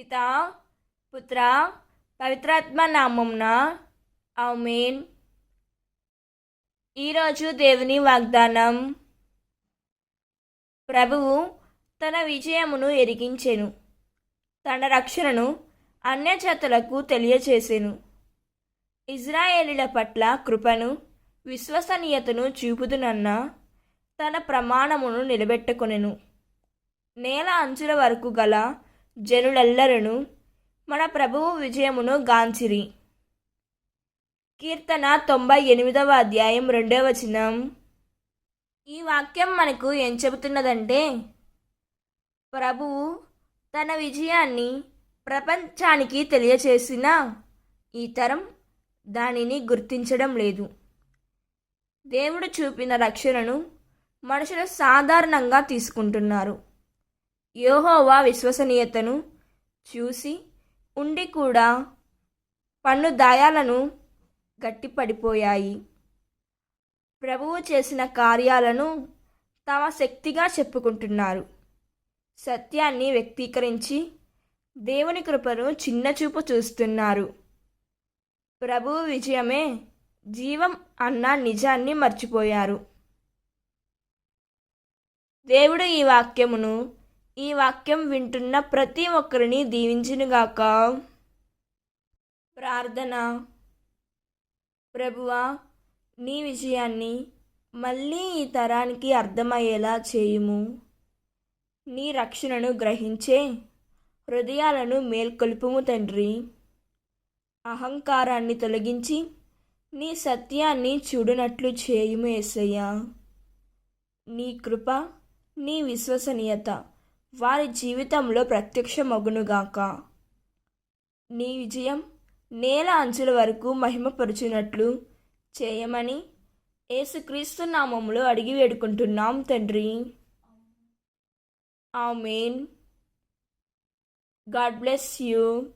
పితా పుత్ర పవిత్రాత్మ నామంన ఆమేన్. ఈరోజు దేవుని వాగ్దానం. ప్రభువు తన విజయమును ఎరిగించెను. తన రక్షణను అన్యజాతులకు తెలియచేసెను. ఇజ్రాయేలీల పట్ల కృపను విశ్వసనీయతను చూపుదునన్న తన ప్రమాణమును నిలబెట్టుకొనెను. నేల అంచుల వరకు గల జనులెల్లరను మన ప్రభువు విజయమును గాంచిరి. కీర్తన తొంభై ఎనిమిదవ అధ్యాయం రెండవ వచనం. ఈ వాక్యం మనకు ఏం చెబుతున్నదంటే ప్రభువు తన విజయాన్ని ప్రపంచానికి తెలియచేసిన ఈ తరం దానిని గుర్తించడం లేదు. దేవుడు చూపిన రక్షణను మనుషులు సాధారణంగా తీసుకుంటున్నారు. యోహోవా విశ్వసనీయతను చూసి ఉండి కూడా పన్ను దాయాలను గట్టిపడిపోయాయి. ప్రభువు చేసిన కార్యాలను తమ శక్తిగా చెప్పుకుంటున్నారు. సత్యాన్ని వ్యక్తీకరించి దేవుని కృపను చిన్నచూపు చూస్తున్నారు. ప్రభువు విజయమే జీవం అన్న నిజాన్ని మర్చిపోయారు. దేవుడు ఈ వాక్యమును ఈ వాక్యం వింటున్న ప్రతి ఒక్కరిని దీవించునుగాక. ప్రార్థన. ప్రభువా నీ విజయాన్ని మళ్ళీ ఈ తరానికి అర్థమయ్యేలా చేయుము. నీ రక్షణను గ్రహించే హృదయాలను మేల్కొల్పుము తండ్రి. అహంకారాన్ని తొలగించి నీ సత్యాన్ని చూడనట్లు చేయుము ఏసయ్యా. నీ కృప నీ విశ్వసనీయత వారి జీవితంలో ప్రత్యక్షమగునుగాక. నీ విజయం నేల అంచుల వరకు మహిమపరుచునట్లు చేయమని ఏసుక్రీస్తు నామంలో అడిగి వేడుకుంటున్నాం తండ్రి. ఆమెన్. God bless you.